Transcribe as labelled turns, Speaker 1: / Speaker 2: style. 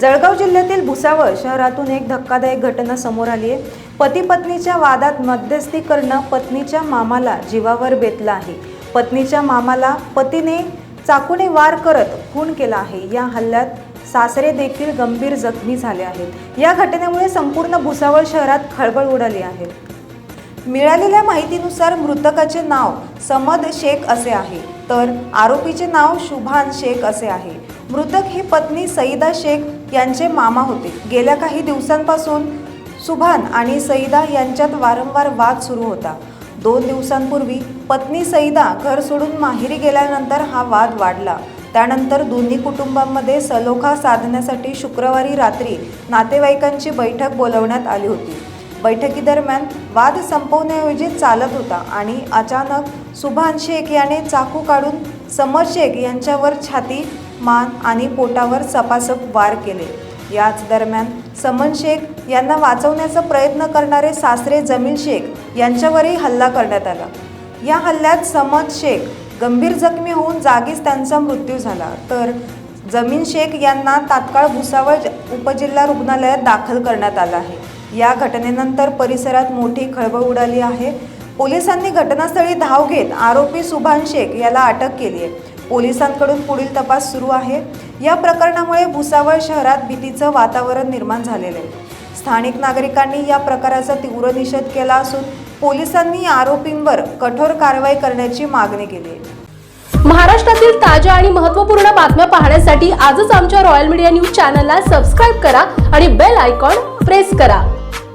Speaker 1: Jalgaon जिल्ह्यातील भुसावळ शहरातून एक धक्कादायक घटना समोर आली आहे. पती पत्नीच्या वादात मध्यस्थी करणं पत्नीच्या मामाला जीवावर बेतलं आहे. पत्नीच्या मामाला पतीने चाकूने वार करत खून केला आहे. या हल्ल्यात सासरे देखील गंभीर जखमी झाले आहेत. या घटनेमुळे संपूर्ण भुसावळ शहरात खळबळ उडाली आहे. मिळालेल्या माहितीनुसार मृतकाचे नाव समद शेख असे आहे तर आरोपीचे नाव शुभान शेख असे आहे. मृतक ही पत्नी सईदा शेख यांचे मामा होते. गेल्या काही दिवसांपासून सुभान आणि सईदा यांच्यात वारंवार वाद सुरू होता. दोन दिवसांपूर्वी पत्नी सईदा घर सोडून माहेरी गेल्यानंतर हा वाद वाढला. त्यानंतर दोन्ही कुटुंबांमध्ये सलोखा साधण्यासाठी शुक्रवारी रात्री नातेवाईकांची बैठक बोलवण्यात आली होती. बैठकीदरम्यान वाद संपवण्याऐवजी चालत होता आणि अचानक सुभान शेख याने चाकू काढून समर शेख यांच्यावर छाती मान आणि पोटावर सपासप वार केले. याच दरम्यान समन शेख यांना वाचवण्याचा प्रयत्न करणारे सासरे जमील शेख यांच्यावरही हल्ला करण्यात आला. या हल्ल्यात समद शेख गंभीर जखमी होऊन जागीच त्यांचा मृत्यू झाला. तर जमीन शेख यांना तात्काळ भुसावळ उपजिल्हा रुग्णालयात दाखल करण्यात आलं आहे. या घटनेनंतर परिसरात मोठी खळबळ उडाली आहे. पोलिसांनी घटनास्थळी धाव घेत आरोपी सुभान शेख याला अटक केली आहे. पोलिसांकडून पुढील तपास सुरू आहे. या प्रकरणामुळे भुसावळ शहरात भीतीचं वातावरण निर्माण झालेलं आहे. स्थानिक नागरिकांनी या प्रकाराचा तीव्र निषेध केला असून पोलिसांनी आरोपींवर कठोर कारवाई करण्याची मागणी केली आहे.
Speaker 2: महाराष्ट्रातील ताज्या आणि महत्त्वपूर्ण बातम्या पाहण्यासाठी आजच आमच्या रॉयल मीडिया न्यूज चॅनलला सबस्क्राईब करा आणि बेल आयकॉन प्रेस करा.